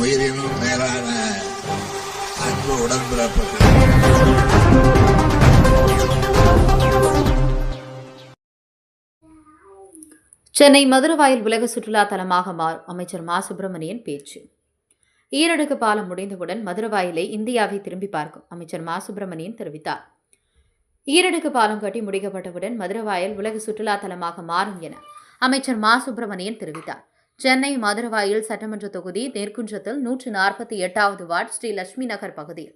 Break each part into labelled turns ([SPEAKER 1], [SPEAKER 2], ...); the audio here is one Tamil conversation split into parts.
[SPEAKER 1] உயிரினும் மேலான அன்பு உடன்பிறப்புகள்.
[SPEAKER 2] சென்னை மதுரவாயில் உலக சுற்றுலா தலமாக மாறும் அமைச்சர் மா. சுப்பிரமணியன் பேச்சு. ஈரடுக்கு பாலம் முடிந்தவுடன் மதுரவாயிலை இந்தியாவை திரும்பி பார்க்கும் அமைச்சர் மா. சுப்பிரமணியன் தெரிவித்தார். ஈரடுக்கு பாலம் கட்டி முடிக்கப்பட்டவுடன் மதுரவாயல் உலக சுற்றுலா தலமாக மாறும் என அமைச்சர் மா. சுப்பிரமணியன் தெரிவித்தார். சென்னை மதுரவாயில் சட்டமன்ற தொகுதி நெற்குன்றத்தில் நூற்று நாற்பத்தி எட்டாவது வார்டு ஸ்ரீ லட்சுமி நகர் பகுதியில்.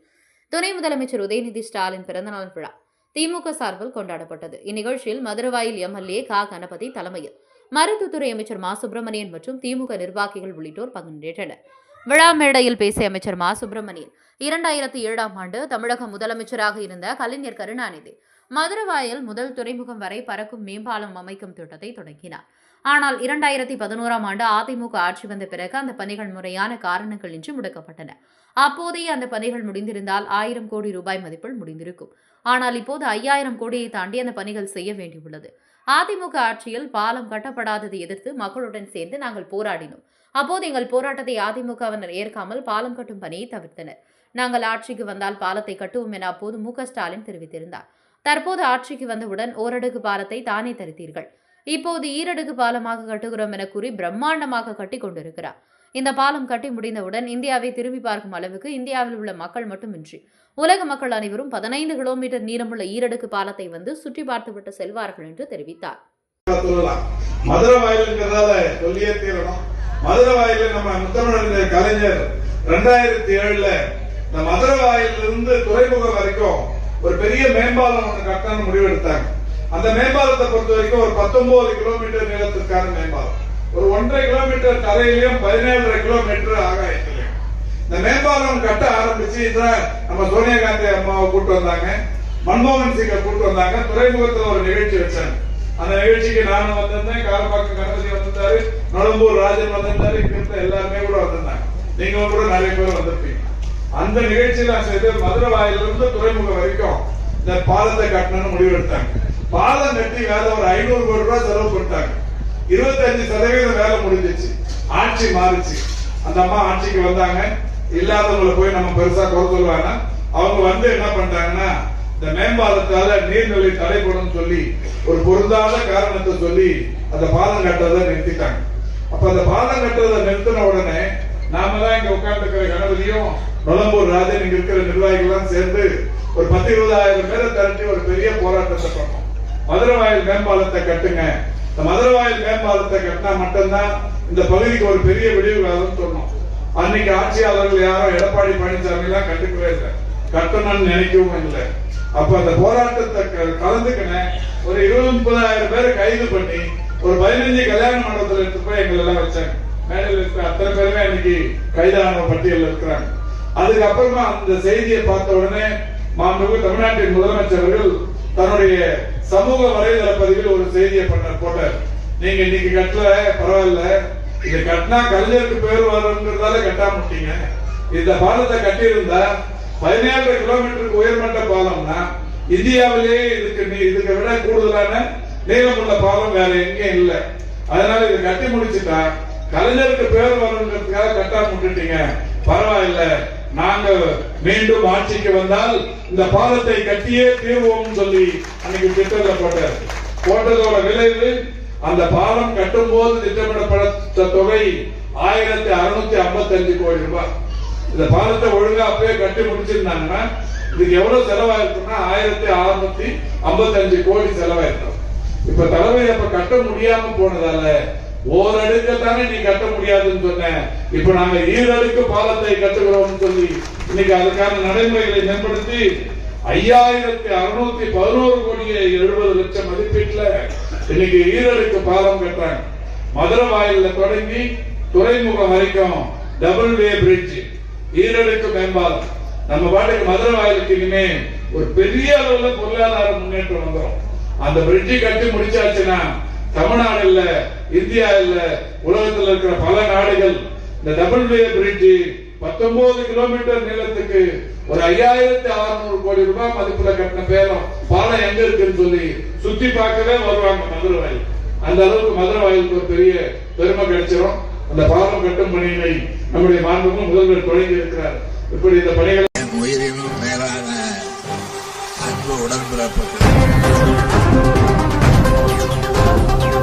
[SPEAKER 2] துணை முதலமைச்சர் உதயநிதி ஸ்டாலின் பிறந்தநாள் விழா திமுக சார்பில் கொண்டாடப்பட்டது. இந்நிகழ்ச்சியில் மதுரவாயில் எம்எல்ஏ கா. கணபதி தலைமையில் மருத்துவத்துறை அமைச்சர் மா. சுப்பிரமணியன் மற்றும் திமுக நிர்வாகிகள் உள்ளிட்டோர் பங்கேற்றனர். விழா மேடையில் பேசிய அமைச்சர் மா. சுப்பிரமணியன் இரண்டாயிரத்தி ஏழாம் ஆண்டு தமிழக முதலமைச்சராக இருந்த கலைஞர் கருணாநிதி மதுரவாயில் முதல் துறைமுகம் வரை பறக்கும் மேம்பாலம் அமைக்கும் திட்டத்தை தொடங்கினார். ஆனால் இரண்டாயிரத்தி பதினோராம் ஆண்டு அதிமுக ஆட்சி வந்த பிறகு அந்த பணிகள் முறையான காரணங்கள் இன்றி முடக்கப்பட்டன. அப்போதைய அந்த பணிகள் முடிந்திருந்தால் ஆயிரம் கோடி ரூபாய் மதிப்பில் முடிந்திருக்கும். ஆனால் இப்போது ஐயாயிரம் கோடியை தாண்டி அந்த பணிகள் செய்ய வேண்டியுள்ளது. அதிமுக ஆட்சியில் பாலம் கட்டப்படாததை எதிர்த்து மக்களுடன் சேர்ந்து நாங்கள் போராடினோம். அப்போது எங்கள் போராட்டத்தை அதிமுகவினர் ஏற்காமல் பாலம் கட்டும் பணியை தவிர்த்தனர். நாங்கள் ஆட்சிக்கு வந்தால் பாலத்தை கட்டுவோம் என அப்போது மு ஸ்டாலின் தெரிவித்திருந்தார். தற்போது ஆட்சிக்கு வந்தவுடன் ஓரடுக்கு பாலத்தை தானே தரித்தீர்கள். இப்போது ஈரடுக்கு பாலமாக கட்டுகிறோம் என கூறி பிரம்மாண்டமாக கட்டி கொண்டிருக்கிறார். இந்த பாலம் கட்டி முடிந்தவுடன் இந்தியாவை திரும்பி பார்க்கும் அளவுக்கு இந்தியாவில் உள்ள மக்கள் மட்டுமின்றி உலக மக்கள் அனைவரும் பதினைந்து கிலோமீட்டர் நீளமுள்ள ஈரடுக்கு பாலத்தை வந்து சுற்றி பார்த்துவிட்டு செல்வார்கள் என்று தெரிவித்தார்.
[SPEAKER 3] மதுரை வாயிலுங்கிறதால சொல்லியே தீரணும். மதுரை வாயில நம்ம முத்தமிழறிஞர் கலைஞர் ரெண்டாயிரத்தி ஏழுல இந்த மதுரை வாயிலிருந்து துறைமுகம் வரைக்கும் ஒரு பெரிய மேம்பாலம் ஒன்று கட்டணும்னு முடிவெடுத்தாங்க. அந்த மேம்பாலத்தை பொறுத்த வரைக்கும் ஒரு பத்தொன்பது கிலோமீட்டர் நீளத்திற்கான மேம்பாலம். ஒரு ஒன்றரை கிலோமீட்டர் தரையிலையும் பதினேழரை கிலோமீட்டர் ஆகாயத்திலையும் இந்த மேம்பாலம் கட்ட ஆரம்பிச்சு இதான் நம்ம சோனியா காந்தி அம்மாவை கூட்டு வந்தாங்க. மன்மோகன் சிங்கை கூட்டு வந்தாங்க. துறைமுகத்துல ஒரு நிகழ்ச்சி வச்சாங்க. அந்த நிகழ்ச்சிக்கு நானும் வந்திருந்தேன். காலப்பாக்கம் கணபதி வந்திருந்தாரு. நுழம்பூர் ராஜன் வந்திருந்தாரு. இங்க இருந்த எல்லாருமே கூட வந்திருந்தாங்க. நீங்களும் கூட நிறைய பேர் வந்திருப்பீங்க. அந்த நிகழ்ச்சியில செய்து மதுரை வாயிலிருந்து துறைமுகம் வரைக்கும் இந்த பாலத்தை கட்டணும்னு முடிவு எடுத்தாங்க பாலம் கட்டி வேலை ஒரு ஐநூறு கோடி ரூபாய் செலவு பண்ணிட்டாங்க. இருபத்தஞ்சு சதவீதம் வேலை முடிஞ்சிச்சு. ஆட்சி மாறுச்சு. அந்த அம்மா ஆட்சிக்கு வந்தாங்க. இல்லாதவங்களை போய் நம்ம பெருசா குறை சொல்லுவாங்க அவங்க வந்து என்ன பண்ணிட்டாங்கன்னா இந்த மேம்பாலத்தால நீர்நிலை தடைப்படும் சொல்லி ஒரு பொருந்தாத காரணத்தை சொல்லி அந்த பாலம் கட்டுறதை நிறுத்திட்டாங்க. அப்ப அந்த பாலம் கட்டுறதை நிறுத்தின உடனே நாம தான் இங்க உட்கார்ந்துருக்கிற கணபதியும் நுழம்பூர் ராஜன் இங்க இருக்கிற நிர்வாகிகள் சேர்ந்து ஒரு பத்து இருபதாயிரம் பேரை திரட்டி ஒரு பெரிய போராட்டத்தை பண்ணோம். மதுரைவாயில் மேம்பாலத்தை கட்டுங்க. இந்த மதுரவாயில் மேம்பாலத்தை கட்டினா மட்டும்தான் இந்த பகுதிக்கு ஒரு பெரிய விடிவு காலம் சொன்னோம். அன்னைக்கு ஆட்சியாளர்கள் யாரும் எடப்பாடி பழனிசாமி எல்லாம் கண்டுக்கவே இல்லை. கட்டணும்னு நினைக்கவும் இல்லை. அப்ப அந்த போராட்டத்தை க- கலந்துக்கின ஒரு இருபது முப்பதாயிரம் பேரை கைது பண்ணி ஒரு பதினஞ்சு கல்யாண மண்டபத்துல எடுத்து போய் எங்களை எல்லாம் வச்சாங்க. மேடையில் இருக்கிற அத்தனை பேருமே இன்னைக்கு கைதான பட்டியலில் இருக்கிறாங்க. அதுக்கப்புறமா அந்த செய்தியை பார்த்த உடனே மாண்புமிகு தமிழ்நாட்டின் முதலமைச்சர்கள் தன்னுடைய சமூக வலைதள பதிவில் ஒரு செய்தியை பண்ண போட்டார். நீங்க இன்னைக்கு கட்டல பரவாயில்ல. இது கட்டினா கலைஞருக்கு பேர் வருங்கிறதால கட்டாம முட்டீங்க இந்த பாலத்தை கட்டியிருந்தா பதினேழு கிலோமீட்டருக்கு உயர்மட்ட பாலம்னா இந்தியாவிலேயே இதுக்கு நீ- இதுக்கு விட கூடுதலான நீளமுள்ள பாலம் வேற எங்கேயும் இல்லை. அதனால இது கட்டி முடிச்சுட்டா கலைஞருக்கு பேர் வரணுங்கிறதுக்காக கட்டாம விட்டுட்டீங்க. பரவாயில்ல. நாங்கள் மீண்டும் ஆட்சிக்கு வந்தால் இந்த பாலத்தை கட்டியே தீர்வோம் சொல்லி அன்னைக்கு திட்டத்துல போட்டார் போட்டதோட விளைவு அந்த பாலம் கட்டும் போது திட்டமிடப்பட்ட தொகை ஆயிரத்தி அறுநூத்தி ஐம்பத்தி கோடி ரூபாய். இந்த பாலத்தை ஒழுங்கா அப்பயே கட்டி முடிச்சிருந்தாங்கன்னா இதுக்கு எவ்வளவு செலவாயிருக்கும்னா ஆயிரத்தி அறுநூத்தி ஐம்பத்தஞ்சு கோடி செலவாயிருக்கும். இப்ப தலைமை அப்ப கட்ட முடியாம போனதால ஓரடுக்க தானே நீ கட்ட முடியாதுன்னு சொன்ன இப்ப நாங்க ஈரடுக்கு பாலத்தை கட்டுகிறோம் சொல்லி இன்னைக்கு அதுக்கான நடைமுறைகளை மேம்படுத்தி ஐயாயிரத்தி அறுநூத்தி பதினோரு கோடியே எழுபது லட்சம் மதிப்பீட்டுல இன்னைக்கு ஈரடுக்கு பாலம் கட்டுறாங்க. மதுரை வாயில தொடங்கி துறைமுகம் வரைக்கும் டபுள் வே பிரிட்ஜ் ஈரடுக்கு மேம்பாலம். நம்ம பாட்டுக்கு மதுரை வாயிலுக்கு இனிமே ஒரு பெரிய அளவுல பொருளாதார முன்னேற்றம் வந்துடும் அந்த பிரிட்ஜ் கட்டி முடிச்சாச்சுன்னா தமிழ்நாடு இல்ல இந்தியா இல்ல உலகத்துல இருக்கிற பல நாடுகள் இந்த டபுள் வே பிரிட்ஜ் பத்தொன்பது கிலோமீட்டர் நீளத்துக்கு ஒரு ஐயாயிரத்தி அறுநூறு கோடி ரூபாய் மதிப்புல கட்டின பேரம் பாலம் எங்க இருக்குன்னு சொல்லி சுத்தி பார்க்கவே வருவாங்க மதுரை வாயில் அந்த அளவுக்கு மதுரை வாயிலுக்கு ஒரு பெரிய பெருமை கிடைச்சிரும். அந்த பாலம் கட்டும் பணியினை நம்முடைய மாண்புமிகு முதல்வர் தொடங்கி இருக்கிறார். இப்படி இந்த பணிகள்
[SPEAKER 1] உயிரினும் மேலான அன்பு உடன்பிறப்பு Thank you.